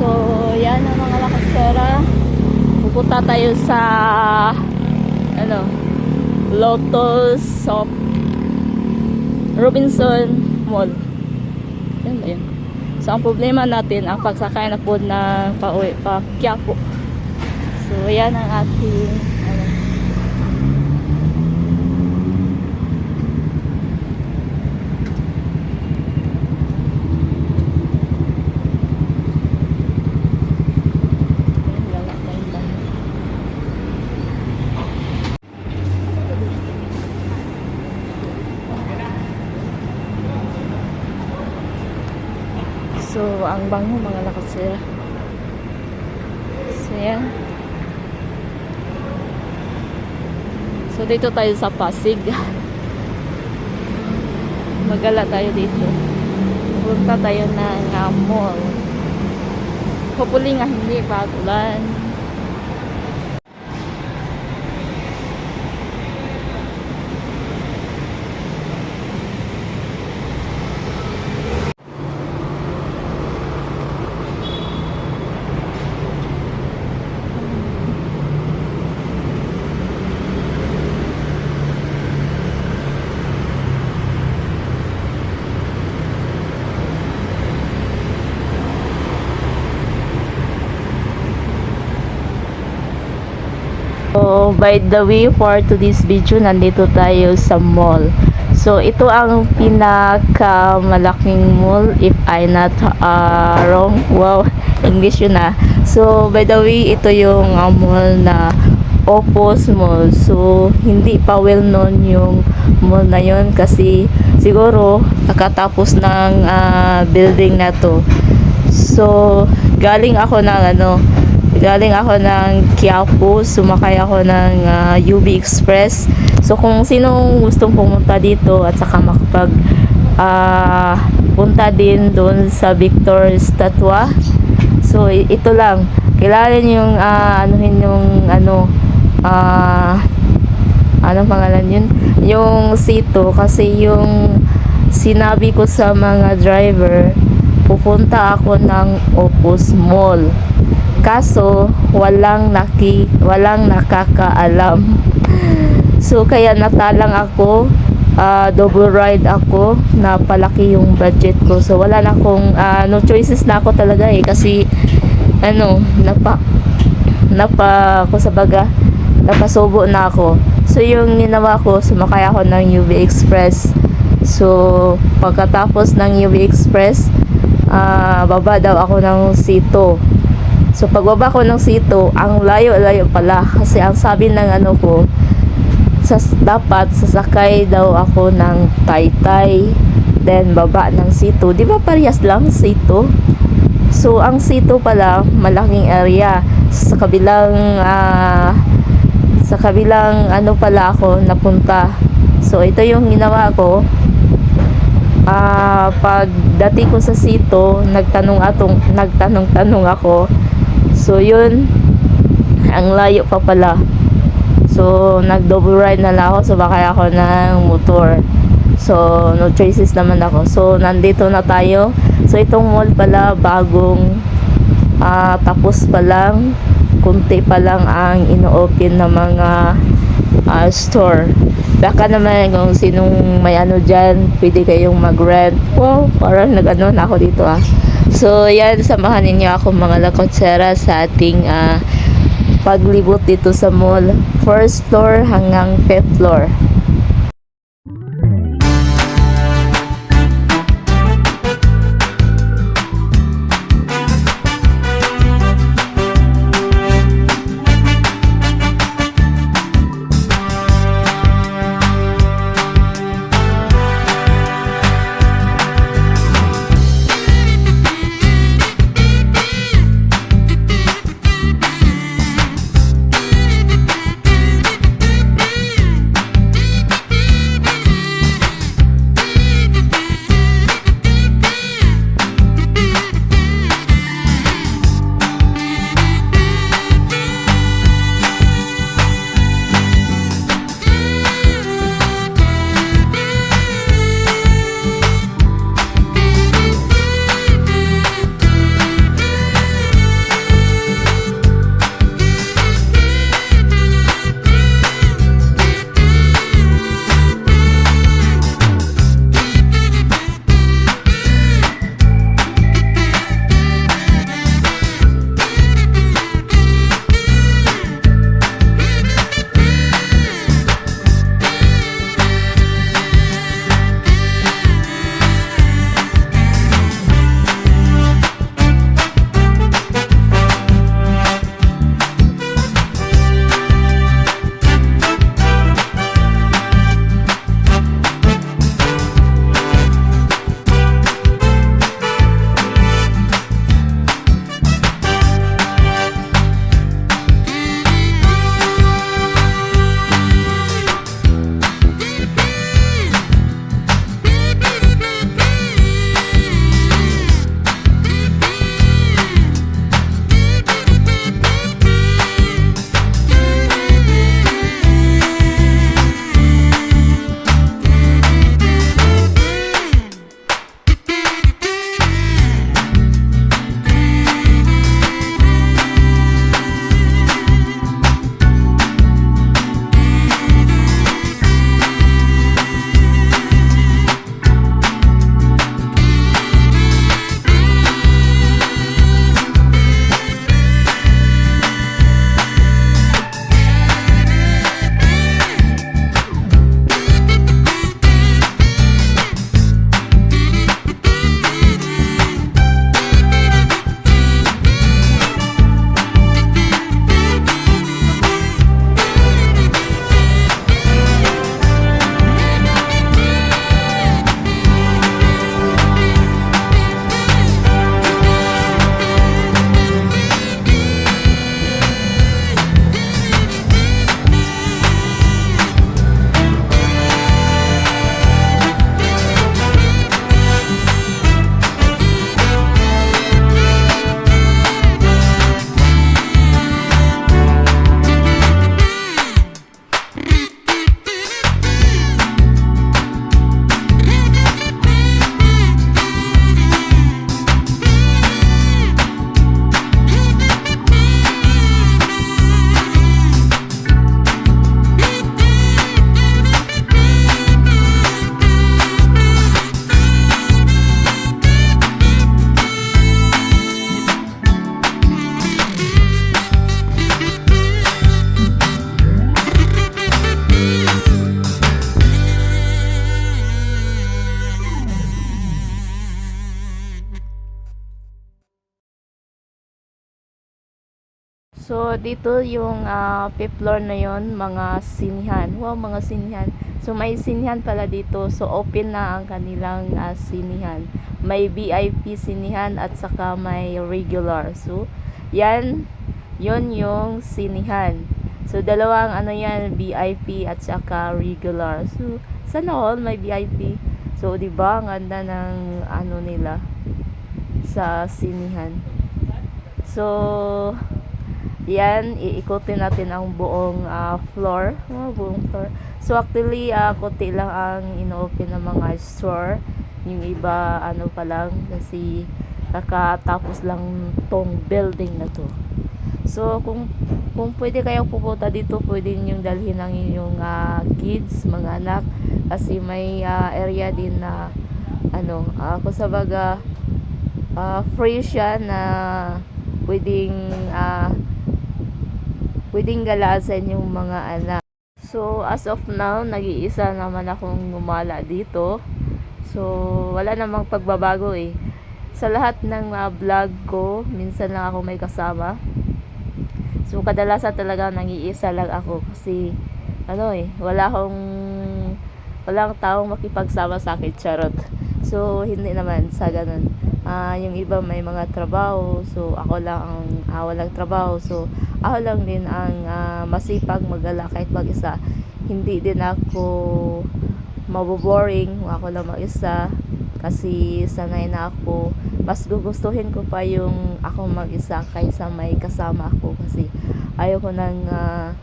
So, yan ang mga lakatsera. Pupunta tayo sa ano, Lotus of Robinson Mall. Yan ba yun? So, ang problema natin, ang pagsakay na po ng pauwi pa Quiapo. So, yan ang ating ano, Ayun, wala tayong daan. So, ang bango mga lakasira. So, yan. So, dito tayo sa Pasig. Magala tayo dito. Punta tayo ng uh, mall. Hopefully nga hindi pagulan. By the way, for today's video, nandito tayo sa mall. So, ito ang pinakamalaking mall, if I not uh, wrong. Wow, English yun ah. So, by the way, ito yung uh, mall na Opus Mall. So, hindi pa well known yung mall na yun kasi siguro nakatapos ng uh, building na to. So, galing ako ng ano, galing ako ng Quiapo, sumakay ako ng ah, UB Express. So kung sinong gustong pumunta dito at saka makapag ah, punta din doon sa Victor Statua. So ito lang, kailangan yung ah, anuhin yung ano ah anong pangalan yun? Yung sito kasi yung sinabi ko sa mga driver pupunta ako ng Opus Mall. Kaso walang naki walang nakakaalam. So kaya natalang ako ah, double ride ako na palaki yung budget ko. So wala na akong ah, no choices na ako talaga eh kasi ano napa napa ako sa baga napasubo na ako. So yung ginawa ko sumakay ako ng UV Express. So pagkatapos ng UV Express ah, baba daw ako ng sito. So pagbaba ko ng sito, ang layo-layo pala kasi ang sabi ng ano ko, sas, dapat sasakay daw ako ng taytay then baba ng sito. Di ba parehas lang sito? So ang sito pala malaking area sa kabilang ah, sa kabilang ano pala ako napunta. So ito yung ginawa ko ah pagdating ko sa sito, nagtanong atong nagtanong-tanong ako. So yun, ang layo pa pala. So nag-double ride na lang ako, so baka ako ng motor. So no choices naman ako. So nandito na tayo. So itong mall pala bagong ah, tapos pa lang, kunti pa lang ang ino-open ng mga ah, store. Baka naman kung sinong may ano dyan, pwede kayong mag-rent. Wow, parang nag-ano na ako dito ah. So, yan, samahan ninyo ako mga lakotsera sa ating ah, paglibot dito sa mall. First floor hanggang fifth floor. So, dito yung ah, fifth floor na yon mga sinihan. Wow, mga sinihan. So, may sinihan pala dito. So, open na ang kanilang ah, sinihan. May VIP sinihan at saka may regular. So, yan, yon yung sinihan. So, dalawang ano yan, VIP at saka regular. So, sana all may VIP. So, di ba, ang ganda ng ano nila sa sinihan. So, yan, iikutin natin ang buong ah, floor. Oh, buong floor. So, actually, ah, konti lang ang ino-open ng mga store. Yung iba, ano pa lang, kasi kakatapos lang tong building na to. So, kung kung pwede kayong pupunta dito, pwede niyong dalhin ang inyong ah, kids, mga anak, kasi may ah, area din na ano, uh, kung sa baga, ah, free siya na pwedeng ah, pwedeng galasan yung mga anak. So, as of now, nag-iisa naman akong gumala dito. So, wala namang pagbabago eh. Sa lahat ng ah, vlog ko, minsan lang ako may kasama. So, kadalasan talaga nag-iisa lang ako kasi, ano eh, wala akong, walang taong makipagsama sa akin, charot. So, hindi naman sa ganun. Ah, yung iba may mga trabaho, so ako lang ang ah, walang trabaho. So, ako lang din ang ah, masipag magala kahit mag-isa. Hindi din ako maboboring, ako lang mag-isa kasi sanay na ako. Mas gugustuhin ko pa yung ako mag-isa kaysa may kasama ako kasi ayaw ko nang ah,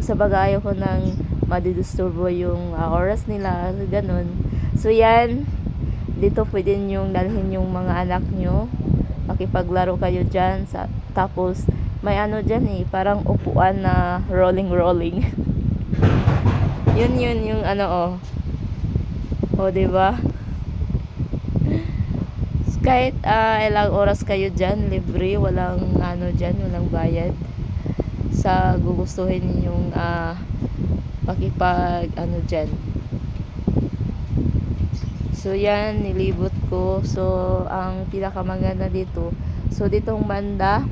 sa ayaw ko nang madidisturbo yung ah, oras nila ganun. So yan. Dito pwede yung dalhin yung mga anak nyo makipaglaro kayo dyan sa, tapos may ano dyan eh parang upuan na rolling rolling yun yun yung ano oh o, di ba? Kahit ah, ilang oras kayo dyan, libre, walang ano dyan, walang bayad. Sa gugustuhin ninyong ah, makipag ano dyan. So yan, nilibot ko. So, ang pinakamaganda dito, so ditong banda,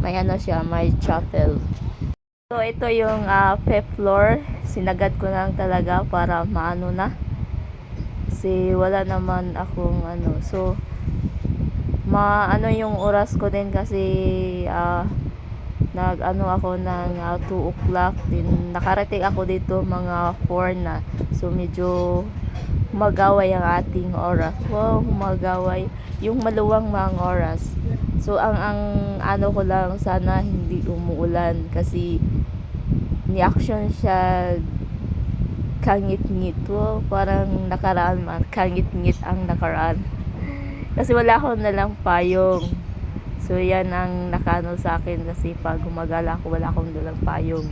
may ano siya, may chapel. So, ito yung ah, fifth floor. Sinagad ko lang talaga para maano na. Kasi wala naman akong ano. So, maano yung oras ko din kasi ah, nag ano ako ng ah, 2 o'clock din nakarating ako dito mga 4 na so medyo magaway ang ating oras. Wow magaway yung maluwang mga oras. So ang ang ano ko lang sana hindi umuulan kasi ni action siya kangit-ngit. Wow, parang nakaraan man. Kangit-ngit ang nakaraan. Kasi wala akong nalang payong. So, yan ang nakano sa akin kasi pag gumagala ako, wala akong dalang payong.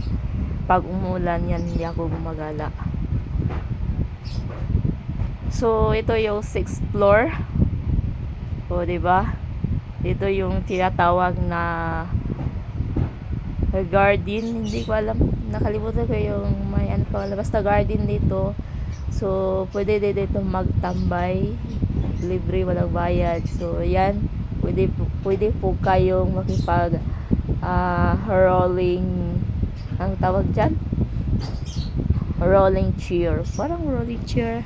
Pag umulan, yan, hindi ako gumagala. So, ito yung sixth floor. O, ba? Dito yung tinatawag na garden. Hindi ko alam. Nakalimutan ko yung may ano pa. Basta garden dito. So, pwede din dito magtambay. Libre, walang bayad. So, yan pwede pwede po kayong makipag ah, rolling ang tawag dyan rolling chair parang rolling chair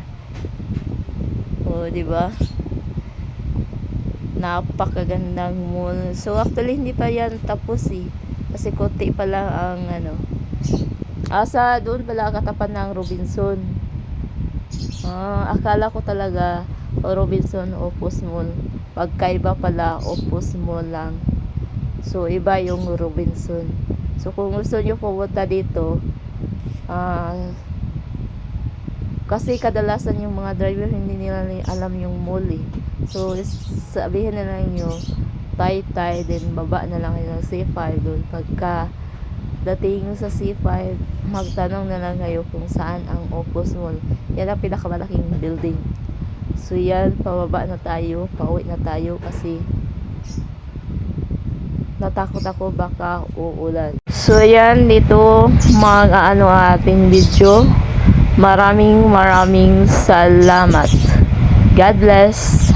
o di ba? Napakagandang mall. So actually hindi pa yan tapos eh. Kasi konti pa lang ang ano. Asa doon pala katapan ng Robinson. Ah, akala ko talaga Robinson Opus Mall. Pagkaiba pala opus mo lang. So iba yung Robinson. So kung gusto nyo pumunta dito ah kasi kadalasan yung mga driver hindi nila ni- alam yung mall eh so sabihin na lang nyo tay tay din baba na lang kayo ng C5 doon pagka dating sa C5 magtanong na lang kayo kung saan ang Opus Mall yan ang pinakamalaking building So yan, pababa na tayo, pauwi na tayo kasi natakot ako baka uulan. So yan, dito mag ano ating video. Maraming maraming salamat. God bless.